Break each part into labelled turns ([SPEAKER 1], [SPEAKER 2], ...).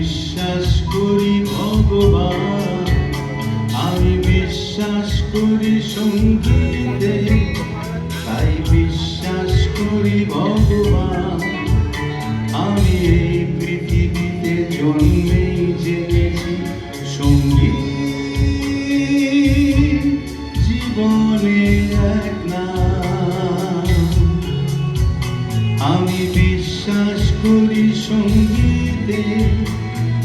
[SPEAKER 1] বিশ্বাস করি ভগবান। আমি বিশ্বাস করি সঙ্গীতে। তাই বিশ্বাস করি ভগবান। আমি এই পৃথিবীতে জন্মেই জেগেছি সংগীত জীবনে এক আমি বিশ্বাস করি সঙ্গীতে।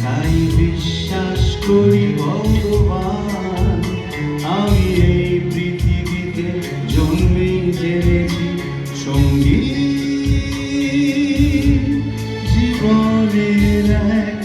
[SPEAKER 1] তাই বিশ্বাস করি ভগবান আমি এই পৃথিবীতে জন্মে জেনেছি সংগীত জীবনের এক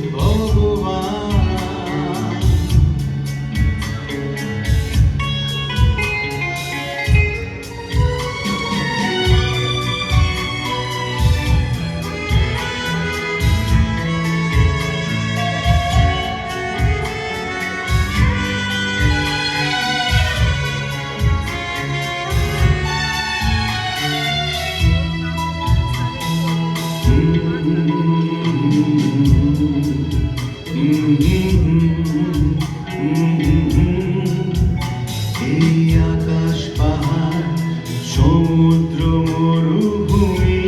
[SPEAKER 1] এই আকাশ পাহাড় সমুদ্র মরুভূমি।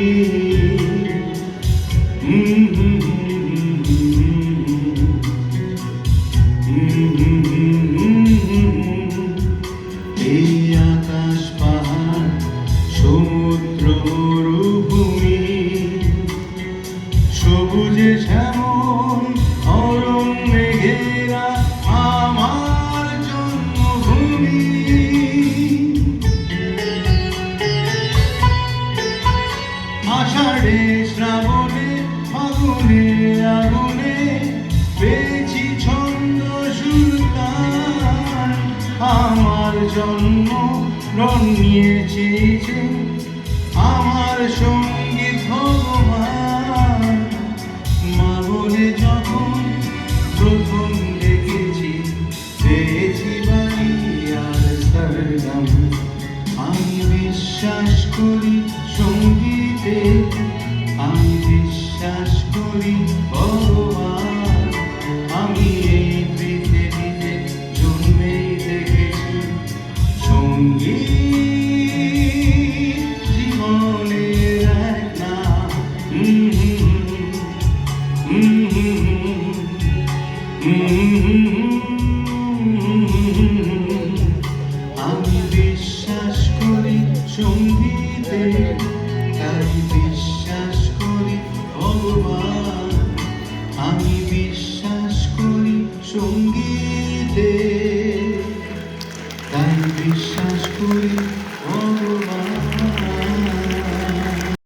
[SPEAKER 1] এই ছন্দ সুলতান আমার জন্ম রণ নিয়েছি আমার সংগীত ভগবান। মা বলে যখন প্রথম দেখেছি, পেয়েছি আর সরগম। আমি বিশ্বাস করি সঙ্গীতে, আমি বিশ্বাস করি ভগবান। আমি বিশ্বাস করি সঙ্গীতে তাই বিশ্বাস করি ভগবান। আমি বিশ্বাস করি সঙ্গীতে তাই বিশ্বাস Thank you.